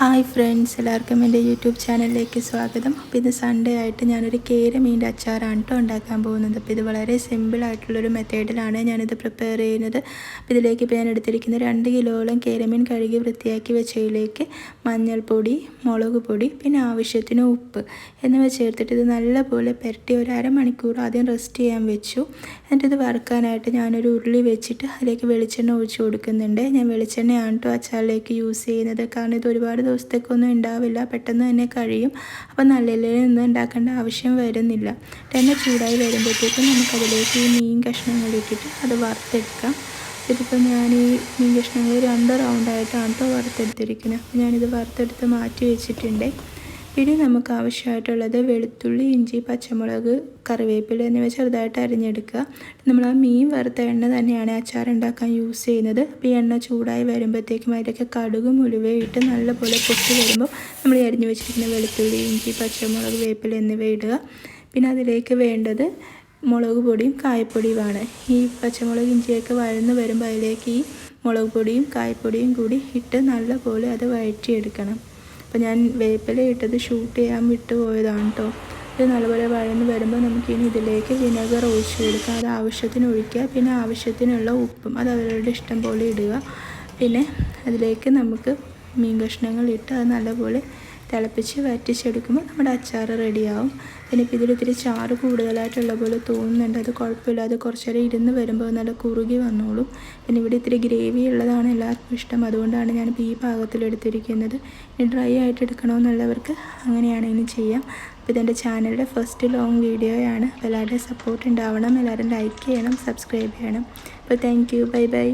Hi friends എല്ലാവർക്കും എന്റെ YouTube ചാനലിലേക്ക് സ്വാഗതം. അപ്പോൾ ഇത് സൺഡേ ആയിട്ട് ഞാനൊരു കേര മീന്റെ അച്ചാറാണ് കേട്ടോ ഉണ്ടാക്കാൻ പോകുന്നത്. അപ്പോൾ ഇത് വളരെ സിമ്പിളായിട്ടുള്ളൊരു മെത്തേഡിലാണ് ഞാനിത് പ്രിപ്പയർ ചെയ്യുന്നത്. അപ്പോൾ ഇതിലേക്ക് ഇപ്പോൾ ഞാൻ എടുത്തിരിക്കുന്ന രണ്ട് കിലോളം കേരമീൻ കഴുകി വൃത്തിയാക്കി വെച്ചതിലേക്ക് മഞ്ഞൾപ്പൊടി മുളക് പൊടി പിന്നെ ആവശ്യത്തിന് ഉപ്പ് എന്നിവ ചേർത്തിട്ട് ഇത് നല്ലപോലെ പുരട്ടി ഒരു അരമണിക്കൂർ ആദ്യം റെസ്റ്റ് ചെയ്യാൻ വെച്ചു. എന്നിട്ട് ഇത് വറുക്കാനായിട്ട് ഞാനൊരു ഉരുളി വെച്ചിട്ട് അതിലേക്ക് വെളിച്ചെണ്ണ ഒഴിച്ചു കൊടുക്കുന്നുണ്ട്. ഞാൻ വെളിച്ചെണ്ണയാണ് കേട്ടോ അച്ചാറിലേക്ക് യൂസ് ചെയ്യുന്നത്. കാരണം ഇത് ഒരുപാട് ദിവസത്തേക്കൊന്നും ഉണ്ടാവില്ല. പെട്ടെന്ന് തന്നെ കഴിയും. അപ്പോൾ നല്ലെണ്ണയിൽ നിന്ന് ഉണ്ടാക്കേണ്ട ആവശ്യം വരുന്നില്ല. തന്നെ ചൂടായി വരുമ്പോഴത്തേക്കും നമുക്കതിലേക്ക് ഈ മീൻ കഷ്ണങ്ങൾ ഇട്ടിട്ട് അത് വറുത്തെടുക്കാം. ഇതിപ്പോൾ ഞാൻ ഈ മീൻ കഷ്ണങ്ങൾ രണ്ട് റൗണ്ടായിട്ടാണ് കേട്ടോ വറുത്തെടുത്തിരിക്കുന്നത്. അപ്പോൾ ഞാനിത് വറുത്തെടുത്ത് മാറ്റി വെച്ചിട്ടുണ്ട്. ഇനി നമുക്ക് ആവശ്യമായിട്ടുള്ളത് വെളുത്തുള്ളി ഇഞ്ചി പച്ചമുളക് കറിവേപ്പില എന്നിവ ചെറുതായിട്ട് അരിഞ്ഞെടുക്കുക. നമ്മൾ ആ മീൻ വറുത്ത എണ്ണ തന്നെയാണ് അച്ചാർ ഉണ്ടാക്കാൻ യൂസ് ചെയ്യുന്നത്. അപ്പോൾ ഈ എണ്ണ ചൂടായി വരുമ്പോഴത്തേക്കും അതിലൊക്കെ കടുകും ഉലുവയും ഇട്ട് നല്ലപോലെ പൊട്ടി വരുമ്പോൾ നമ്മൾ ഈ അരിഞ്ഞു വെച്ചിരിക്കുന്ന വെളുത്തുള്ളി ഇഞ്ചി പച്ചമുളക് വേപ്പില എന്നിവ ഇടുക. പിന്നെ അതിലേക്ക് വേണ്ടത് മുളക് പൊടിയും കായപ്പൊടിയുമാണ്. ഈ പച്ചമുളക് ഇഞ്ചിയൊക്കെ വഴന്ന് വരുമ്പോൾ അതിലേക്ക് ഈ മുളക് പൊടിയും കായപ്പൊടിയും കൂടി ഇട്ട് നല്ലപോലെ അത് വഴറ്റിയെടുക്കണം. അപ്പോൾ ഞാൻ വേപ്പില ഇട്ടത് ഷൂട്ട് ചെയ്യാൻ വിട്ടു പോയതാണ് കേട്ടോ ഇത് നല്ലപോലെ വഴന്ന് വരുമ്പോൾ നമുക്കിനി ഇതിലേക്ക് വിനെഗർ ഒഴിച്ചു കൊടുക്കാം. അത് ആവശ്യത്തിന് ഒഴിക്കുക. പിന്നെ ആവശ്യത്തിനുള്ള ഉപ്പും അത് അവരുടെ ഇഷ്ടം പോലെ ഇടുക. പിന്നെ അതിലേക്ക് നമുക്ക് മീൻ കഷ്ണങ്ങൾ ഇട്ട് അത് നല്ലപോലെ തിളപ്പിച്ച് വറ്റിച്ചെടുക്കുമ്പോൾ നമ്മുടെ അച്ചാർ റെഡിയാവും. പിന്നെ ഇപ്പോൾ ഇതിലിത്തിരി ചാറ് കൂടുതലായിട്ടുള്ള പോലെ തോന്നുന്നുണ്ട്. അത് കുഴപ്പമില്ല. അത് കുറച്ച് നേരം ഇരുന്ന് വരുമ്പോൾ നല്ല കുറുകി വന്നോളും. പിന്നെ ഇവിടെ ഇത്തിരി ഗ്രേവി ഉള്ളതാണ് എല്ലാവർക്കും ഇഷ്ടം. അതുകൊണ്ടാണ് ഞാനിപ്പോൾ ഈ പാകത്തിലെടുത്തിരിക്കുന്നത് ഇനി ഡ്രൈ ആയിട്ട് എടുക്കണമെന്നുള്ളവർക്ക് അങ്ങനെയാണ് ഇനി ചെയ്യാം. അപ്പോൾ ഇതെന്റെ ചാനലിന്റെ ഫസ്റ്റ് ലോങ് വീഡിയോയാണ്. എല്ലാവരുടെയും സപ്പോർട്ട് ഉണ്ടാവണം. എല്ലാവരും ലൈക്ക് ചെയ്യണം സബ്സ്ക്രൈബ് ചെയ്യണം. അപ്പോൾ താങ്ക് യു ബൈ ബൈ